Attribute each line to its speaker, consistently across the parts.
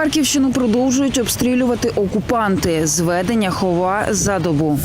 Speaker 1: Харківщину продовжують обстрілювати окупанти. Зведення хова за добу.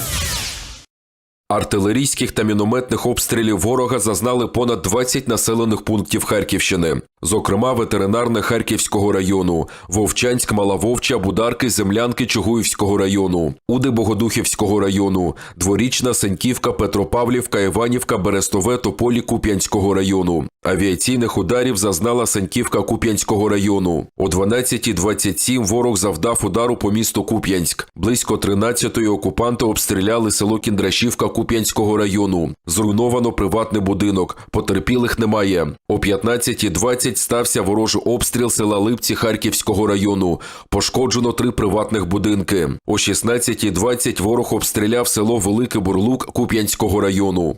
Speaker 2: Артилерійських та мінометних обстрілів ворога зазнали понад 20 населених пунктів Харківщини, зокрема ветеринарне Харківського району, Вовчанськ, Малавовча, Бударки, Землянки Чугуївського району, Уди Богодухівського району, Дворічна, Сеньківка, Петропавлівка, Іванівка, Берестове, Тополі Куп'янського району. Авіаційних ударів зазнала Сеньківка Куп'янського району. О 12.27 ворог завдав удару по місту Куп'янськ. Близько 13-ї окупанти обстріляли село Кіндрашівка Куп'янського району. Зруйновано приватний будинок. Потерпілих немає. О 15.20 стався ворожий обстріл села Липці Харківського району. Пошкоджено три приватних будинки. О 16.20 ворог обстріляв село Великий Бурлук Куп'янського району.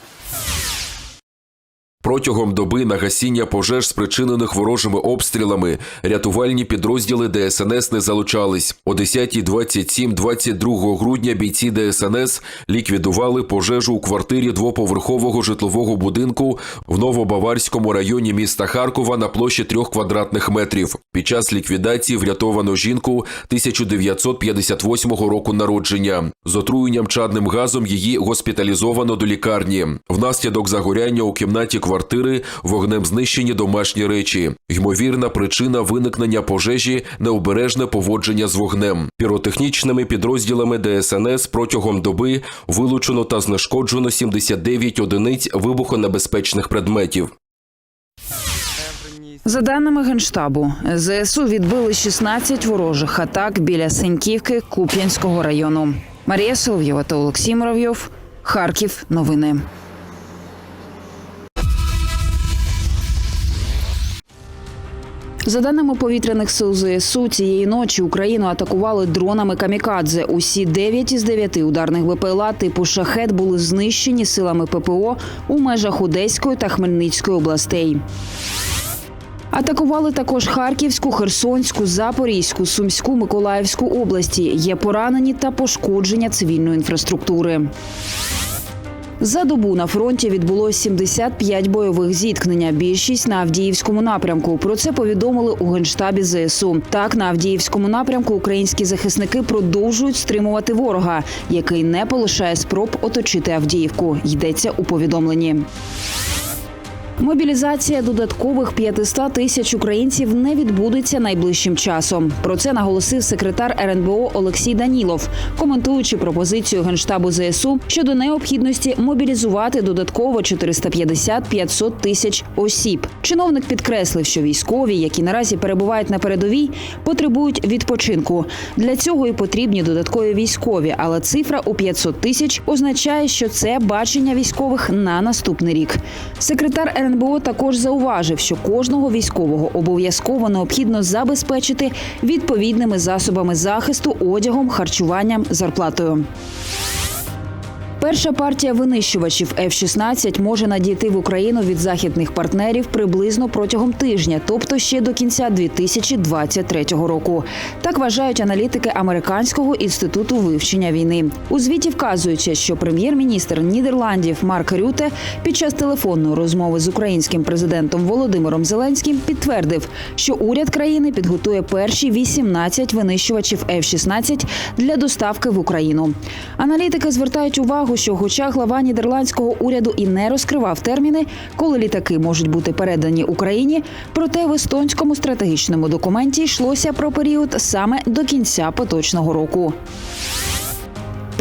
Speaker 2: Протягом доби на гасіння пожеж, спричинених ворожими обстрілами, рятувальні підрозділи ДСНС не залучались. О 10.27 22 грудня бійці ДСНС ліквідували пожежу у квартирі двоповерхового житлового будинку в Новобаварському районі міста Харкова на площі трьох квадратних метрів. Під час ліквідації врятовано жінку 1958 року народження. З отруєнням чадним газом її госпіталізовано до лікарні. Внаслідок загоряння у кімнаті квартири вогнем знищені домашні речі. Ймовірна причина виникнення пожежі необережне поводження з вогнем. Піротехнічними підрозділами ДСНС протягом доби вилучено та знешкоджено 79 одиниць вибухонебезпечних предметів.
Speaker 1: За даними генштабу, ЗСУ відбили 16 ворожих атак біля Сеньківки Куп'янського району. Марія Соловйова та Олексій Муравйов. Харків. Новини. За даними повітряних сил ЗСУ, цієї ночі Україну атакували дронами камікадзе. Усі 9 із 9 ударних БПЛА типу шахет були знищені силами ППО у межах Одеської та Хмельницької областей. Атакували також Харківську, Херсонську, Запорізьку, Сумську, Миколаївську області. Є поранені та пошкодження цивільної інфраструктури. За добу на фронті відбулось 75 бойових зіткнення. Більшість на Авдіївському напрямку. Про це повідомили у генштабі ЗСУ. Так, на Авдіївському напрямку українські захисники продовжують стримувати ворога, який не полишає спроб оточити Авдіївку. Йдеться у повідомленні. Мобілізація додаткових 500 тисяч українців не відбудеться найближчим часом. Про це наголосив секретар РНБО Олексій Данілов, коментуючи пропозицію генштабу ЗСУ щодо необхідності мобілізувати додатково 450-500 тисяч осіб. Чиновник підкреслив, що військові, які наразі перебувають на передовій, потребують відпочинку. Для цього і потрібні додаткові військові, але цифра у 500 тисяч означає, що це бачення військових на наступний рік. Секретар РНБО також зауважив, що кожного військового обов'язково необхідно забезпечити відповідними засобами захисту, одягом, харчуванням, зарплатою. Перша партія винищувачів F-16 може надійти в Україну від західних партнерів приблизно протягом тижня, тобто ще до кінця 2023 року. Так вважають аналітики американського інституту вивчення війни. У звіті вказується, що прем'єр-міністр Нідерландів Марк Рюте під час телефонної розмови з українським президентом Володимиром Зеленським підтвердив, що уряд країни підготує перші 18 винищувачів F-16 для доставки в Україну. Аналітики звертають увагу, що, хоча глава нідерландського уряду і не розкривав терміни, коли літаки можуть бути передані Україні, проте в естонському стратегічному документі йшлося про період саме до кінця поточного року.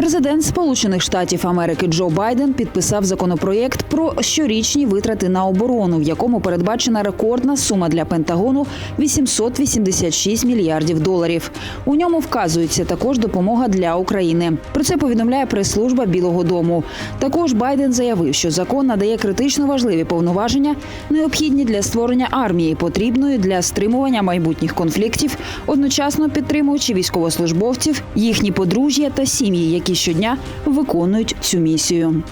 Speaker 1: Президент Сполучених Штатів Америки Джо Байден підписав законопроєкт про щорічні витрати на оборону, в якому передбачена рекордна сума для Пентагону 886 мільярдів доларів. У ньому вказується також допомога для України. Про це повідомляє прес-служба Білого Дому. Також Байден заявив, що закон надає критично важливі повноваження, необхідні для створення армії, потрібної для стримування майбутніх конфліктів, одночасно підтримуючи військовослужбовців, їхні подружжя та сім'ї, які щодня виконують цю місію.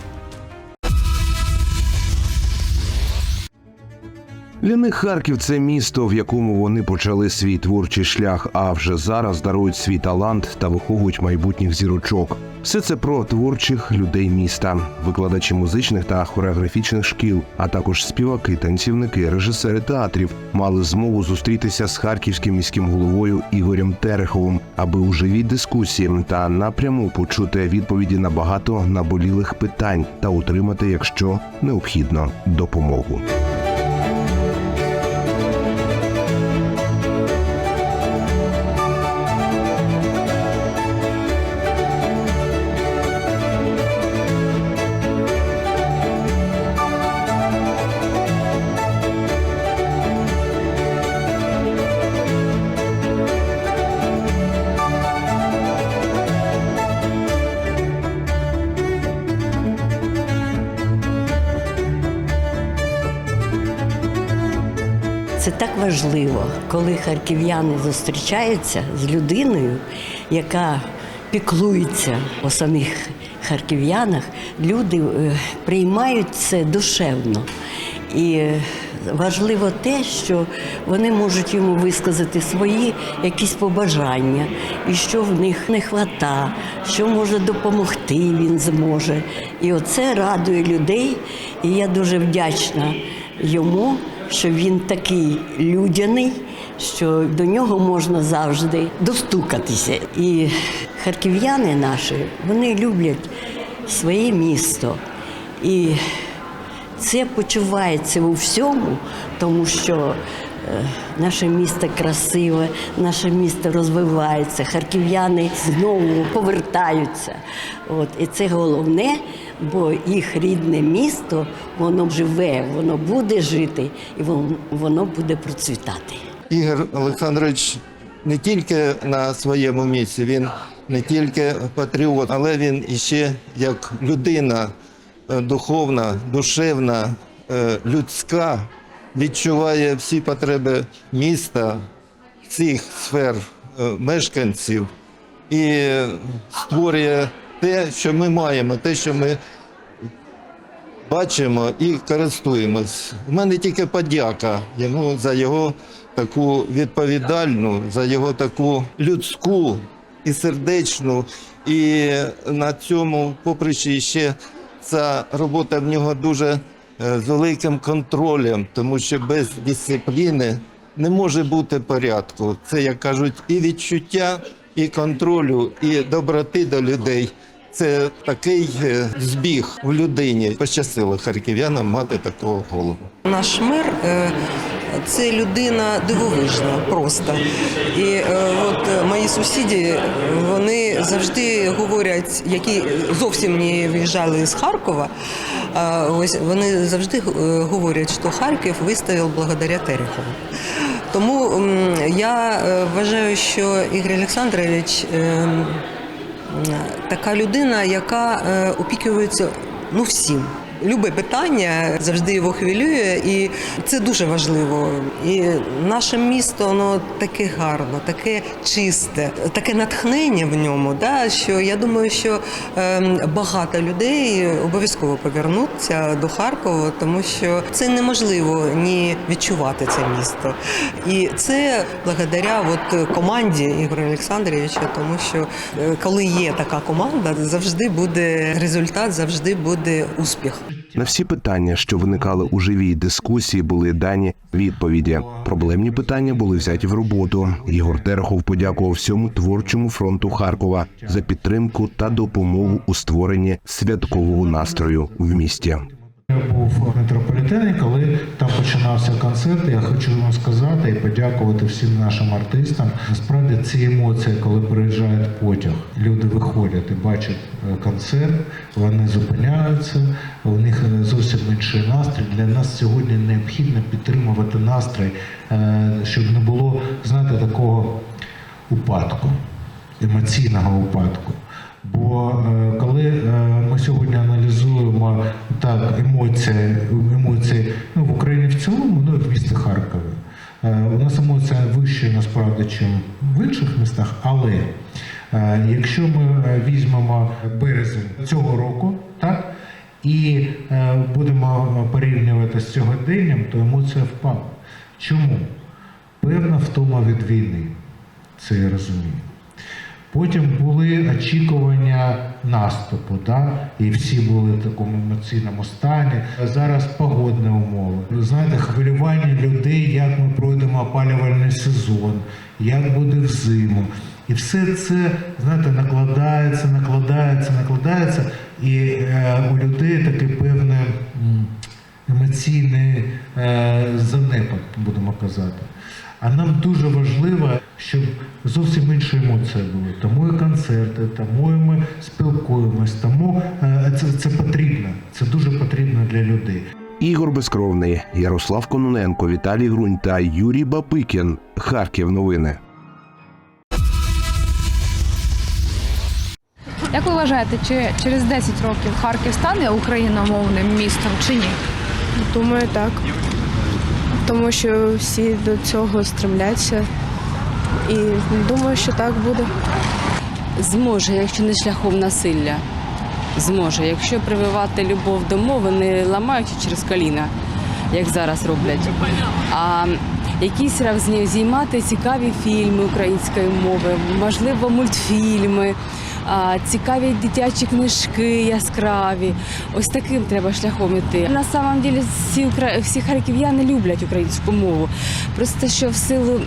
Speaker 3: Для них Харків це місто, в якому вони почали свій творчий шлях, а вже зараз дарують свій талант та виховують майбутніх зірочок. Все це про творчих людей міста, викладачі музичних та хореографічних шкіл, а також співаки, танцівники, режисери театрів мали змогу зустрітися з харківським міським головою Ігорем Тереховим, аби у живій дискусії та напряму почути відповіді на багато наболілих питань та отримати, якщо необхідно, допомогу.
Speaker 4: Це так важливо, коли харків'яни зустрічаються з людиною, яка піклується о самих харків'янах. Люди е, приймають це душевно. І важливо те, що вони можуть йому висказати свої якісь побажання, і що в них не хвата, що може допомогти він зможе. І оце радує людей. І я дуже вдячна йому, що він такий людяний, що до нього можна завжди достукатися. І харків'яни наші, вони люблять своє місто. І це почувається у всьому, тому що наше місто красиве, наше місто розвивається, харків'яни знову повертаються. От, і це головне, бо їх рідне місто, воно живе, воно буде жити і воно буде процвітати.
Speaker 5: Ігор Олександрович не тільки на своєму місці, він не тільки патріот, але він іще як людина е, духовна, душевна, е, людська, відчуває всі потреби міста, всіх сфер е, мешканців і створює те, що ми маємо, те, що ми бачимо і користуємось. У мене тільки подяка йому за його таку відповідальну, за його таку людську і сердечну. І на цьому, поприщі ще ця робота в нього дуже з великим контролем, тому що без дисципліни не може бути порядку. Це, як кажуть, і відчуття, і контролю, і доброти до людей. Це такий е, збіг в людині. Пощастило харків'янам мати такого голову.
Speaker 6: Наш мир е, це людина дивовижна просто. І е, от е, мої сусіди вони завжди говорять, які зовсім не виїжджали з Харкова. а Ось вони завжди е, говорять, що Харків вистояв благодаря Терехову. Тому я е, вважаю, що Ігор Олександрович е, така людина, яка е, опікується ну всім. Любе питання завжди його хвилює, і це дуже важливо. І наше місто воно таке гарно, таке чисте, таке натхнення в ньому. Да, що я думаю, що е, багато людей обов'язково повернуться до Харкова, тому що це неможливо ні відчувати це місто. І це благодаря от команді Ігоря Олександровича, тому що е, коли є така команда, завжди буде результат, завжди буде успіх.
Speaker 3: На всі питання, що виникали у живій дискусії, були дані відповіді. Проблемні питання були взяті в роботу. Ігор Терехов подякував всьому творчому фронту Харкова за підтримку та допомогу у створенні святкового настрою в місті.
Speaker 7: Я був в метрополітені, коли там починався концерт. Я хочу вам сказати і подякувати всім нашим артистам. Насправді ці емоції, коли приїжджає потяг, люди виходять і бачать е, концерт, вони зупиняються. У них е, зовсім інший настрій. Для нас сьогодні необхідно підтримувати настрій, е, щоб не було знаєте, такого упадку, емоційного упадку. Бо коли ми сьогодні аналізуємо так емоції, емоції ну, в Україні в цілому, ну і в місті Харкові, е, у нас емоція вища насправді, ніж в інших містах, але е, якщо ми візьмемо березень цього року, так, і е, будемо порівнювати з сьогоденням, то емоція впала. Чому? Певна втома від війни, це я розумію. Потім були очікування наступу, да? і всі були в такому емоційному стані. Зараз погодні умови. Ви знаєте, хвилювання людей, як ми пройдемо опалювальний сезон, як буде взиму. І все це, знаєте, накладається, накладається, накладається, і е, у людей таке певне м, емоційний е, занепад, будемо казати. А нам дуже важливо, щоб зовсім інші емоції були. Тому і концерти, тому і ми спілкуємось, тому е, це, це потрібно. Це дуже потрібно для людей.
Speaker 3: Ігор Безкровний, Ярослав Кононенко, Віталій Грунь та Юрій Бапикін. Харків новини.
Speaker 8: Як ви вважаєте, чи через 10 років Харків стане україномовним містом чи ні?
Speaker 9: Думаю, так. Тому що всі до цього стремляться. І думаю, що так буде.
Speaker 10: Зможе, якщо не шляхом насилля. Зможе, якщо прививати любов до мови, не ламаючи через коліна, як зараз роблять, а якісь раз з нею знімати цікаві фільми української мови, можливо, мультфільми, цікаві дитячі книжки яскраві. Ось таким треба шляхом іти. На самом деле всі, всі харків'яни люблять українську мову. Просто що в силу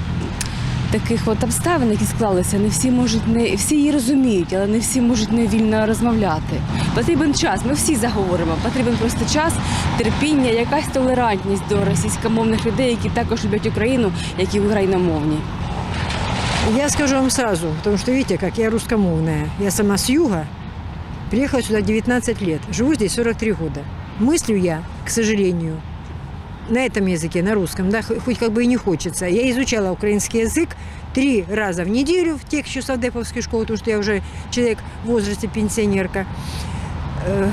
Speaker 10: таких от обставин, які склалися, не всі можуть не всі її розуміють, але не всі можуть не вільно розмовляти. Потрібен час. Ми всі заговоримо. Потрібен просто час, терпіння, якась толерантність до російськомовних людей, які також люблять Україну, як і україномовні.
Speaker 11: Я скажу вам сразу, потому что видите, как я русскомовная. Я сама с юга, приехала сюда 19 лет, живу здесь 43 года. Мыслю я, к сожалению, на этом языке, на русском, да, хоть как бы и не хочется. Я изучала украинский язык три раза в неделю в тех часов Деповской школы, потому что я уже человек в возрасте пенсионерка. Э,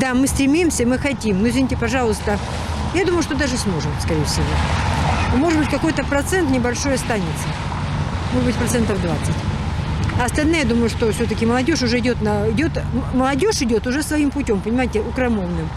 Speaker 11: Да, мы стремимся, мы хотим, но извините, пожалуйста, я думаю, что даже сможем, скорее всего. Может быть, какой-то процент небольшой останется может быть, процентов 20. А остальные, я думаю, что все-таки молодежь уже идет на... Идет, м- молодежь идет уже своим путем, понимаете, украмовным.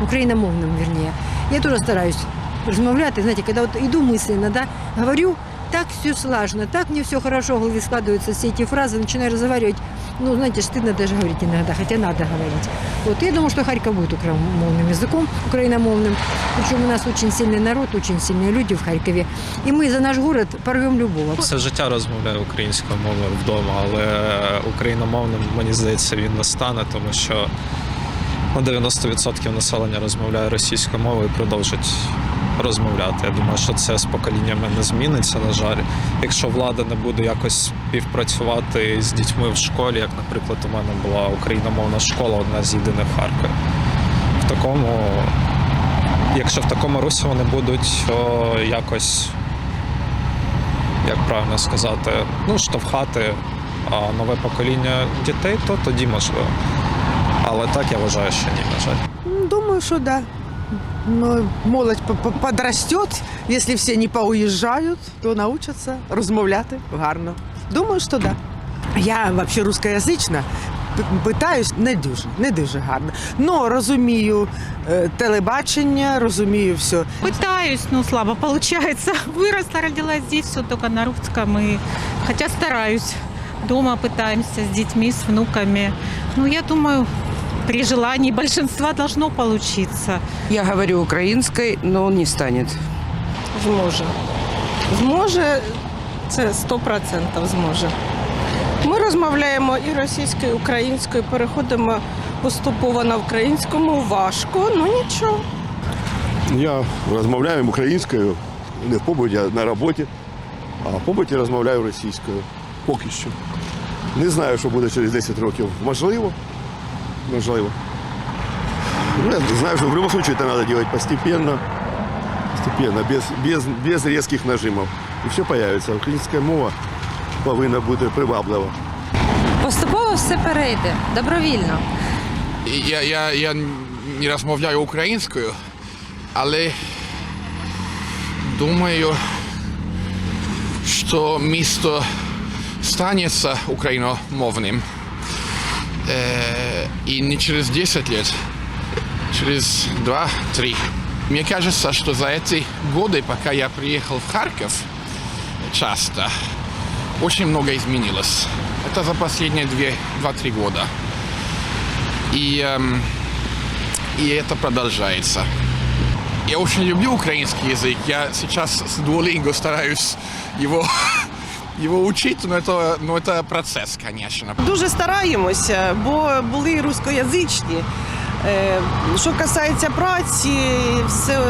Speaker 11: Украиномовным, вернее. Я тоже стараюсь размовляти. Знаете, когда вот иду мысленно, да, говорю, так все слажно, так мне все хорошо в голове складываются все эти фразы, начинаю разговаривать. Ну, знаете, стыдно даже говорить иногда, хотя надо говорить. Вот, я думаю, что Харьков будет украиномовным языком, украиномовным. Причем у нас очень сильный народ, очень сильные люди в Харькове. И мы за наш город порвем любого.
Speaker 12: Все життя розмовляю українською мовою вдома, але україномовним, мені здається, він не стане, тому що ну, 90% населення розмовляє російською мовою і продовжить розмовляти. Я думаю, що це з поколіннями не зміниться, на жаль. Якщо влада не буде якось співпрацювати з дітьми в школі, як, наприклад, у мене була україномовна школа, одна з єдиних в Харкові. В такому, якщо в такому русі вони будуть о, якось як правильно сказати, ну, штовхати а, нове покоління дітей, то тоді можливо. Але так я вважаю, що ні, на жаль.
Speaker 13: Думаю, что да. Но молодь по- по- подрастет, если все не поуезжают, то научатся розмовляти гарно. Думаю, що да. Я взагалі рускоязична, п- питаюсь не дуже, не дуже гарно. Но розумію е, телебачення, розумію все.
Speaker 14: Пытаюсь, но слабо получается. Выросла, родилась здесь, все только на русском. И... Хотя стараюсь. Дома пытаемся с детьми, с внуками. Ну, я думаю, при желании большинства должно получиться.
Speaker 13: Я говорю українською, но не станет.
Speaker 9: Зможе. Зможе, це 100% зможе. Ми розмовляємо і російською, і українською, переходимо поступово на українському. Важко, ну нічого.
Speaker 15: Я розмовляю українською, не в побуті, а на роботі, а в побуті розмовляю російською. Поки що. Не знаю, що буде через 10 років. Можливо. Можливо. Ну, я знаю, що в будь-якому випадку це треба робити постепенно, постепенно, без, без, без різких нажимів. І все з'явиться. Українська мова повинна бути приваблива.
Speaker 10: Поступово все перейде добровільно.
Speaker 16: Я, я, я не розмовляю українською, але думаю, що місто станеться україномовним. Е, і не через 10 лет, через два-три. Мне кажется, что за эти годы, пока я приехал в Харьков часто, очень много изменилось. Это за последние две- два-три года. И, эм, и это продолжается. Я очень люблю украинский язык. Я сейчас с Duolingo стараюсь его, его учить, но это, но это процесс, конечно.
Speaker 17: Дуже стараємося, бо були рускоязичні. Е, Що касається праці, все е,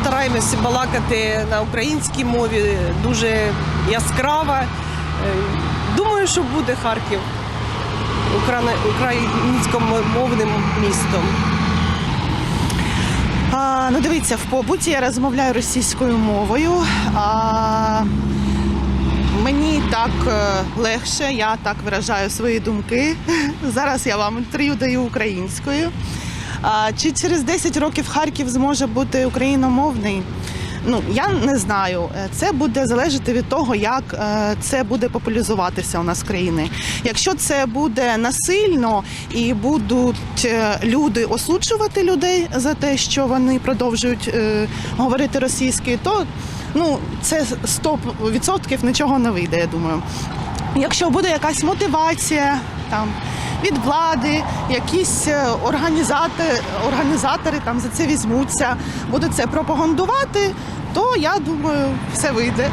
Speaker 17: стараємося балакати на українській мові, дуже яскраво. Е, Думаю, що буде Харків українськомовним містом.
Speaker 18: А, ну дивіться, в побуті я розмовляю російською мовою. А, мені так е, легше, я так виражаю свої думки. Зараз я вам інтерв'ю даю українською. Чи через 10 років Харків зможе бути україномовний? Ну, я не знаю. Е, Це буде залежати від того, як е, це буде популяризуватися у нас в країні. Якщо це буде насильно і будуть люди осуджувати людей за те, що вони продовжують говорити російською, то ну це 100% нічого не вийде, я думаю. Якщо буде якась мотивація там від влади, якісь е, організатори, організатори там за це візьмуться, будуть це пропагандувати, то я думаю, все вийде.